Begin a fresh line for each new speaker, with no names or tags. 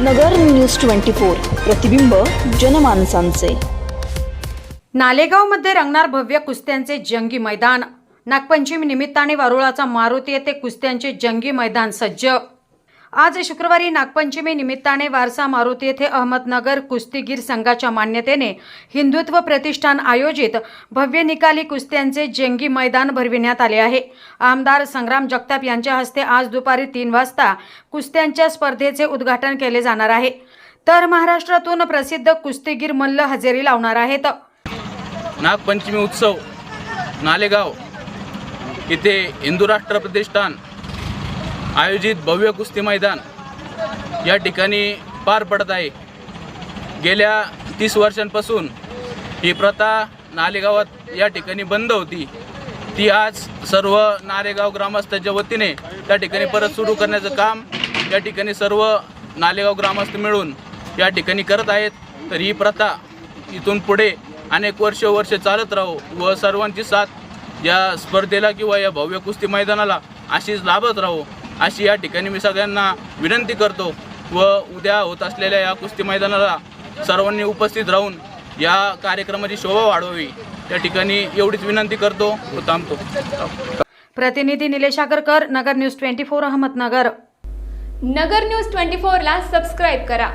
नगर news twenty four प्रतिबिंब जनमानसांचे.
नालेगावमध्ये रंगणार भव्य कुस्त्यांचे जंगी मैदान. नागपंचमी निमित्ताने वारुळाचा मारुती येथे कुस्त्यांचे जंगी मैदान सज्ज. आज शुक्रवारी नागपंचमी निमित्ताने वारसा मारुती येथे अहमदनगर कुस्तीगीर संघाच्या मान्यतेने हिंदुत्व प्रतिष्ठान आयोजित भव्य निकाली कुस्त्यांचे जेंगी मैदान भरविण्यात आले आहे. आमदार संग्राम जगताप यांच्या हस्ते आज दुपारी तीन वाजता कुस्त्यांच्या स्पर्धेचे उद्घाटन केले जाणार आहे. तर महाराष्ट्रातून प्रसिद्ध कुस्तीगीर मल्ल हजेरी लावणार आहेत.
नागपंचमी उत्सव नालेगाव इथे हिंदू राष्ट्र प्रतिष्ठान आयोजित भव्य कुस्ती मैदान या ठिकाणी पार पडत आहे. गेल्या तीस वर्षांपासून ही प्रथा नालेगावात या ठिकाणी बंद होती. ती आज सर्व नालेगाव ग्रामस्थांच्या वतीने त्या ठिकाणी परत सुरू करण्याचं काम या ठिकाणी सर्व नालेगाव ग्रामस्थ मिळून या ठिकाणी करत आहेत. तर ही प्रथा इथून पुढे अनेक वर्ष वर्ष चालत राहो व सर्वांची साथ या स्पर्धेला किंवा या भव्य कुस्ती मैदानाला अशीच लाभत राहो. अशी या ठिकाणी मी सगळ्यांना विनंती करतो व उद्या होत असलेल्या या कुस्ती मैदानाला सर्वांनी उपस्थित राहून या कार्यक्रमाची शोभा वाढवावी. या ठिकाणी एवढीच विनंती करतो व थांबतो.
प्रतिनिधी Nilesh Agarkar Nagar news twenty four Ahmednagar.
Nagar news twenty फोरला सबस्क्राईब करा.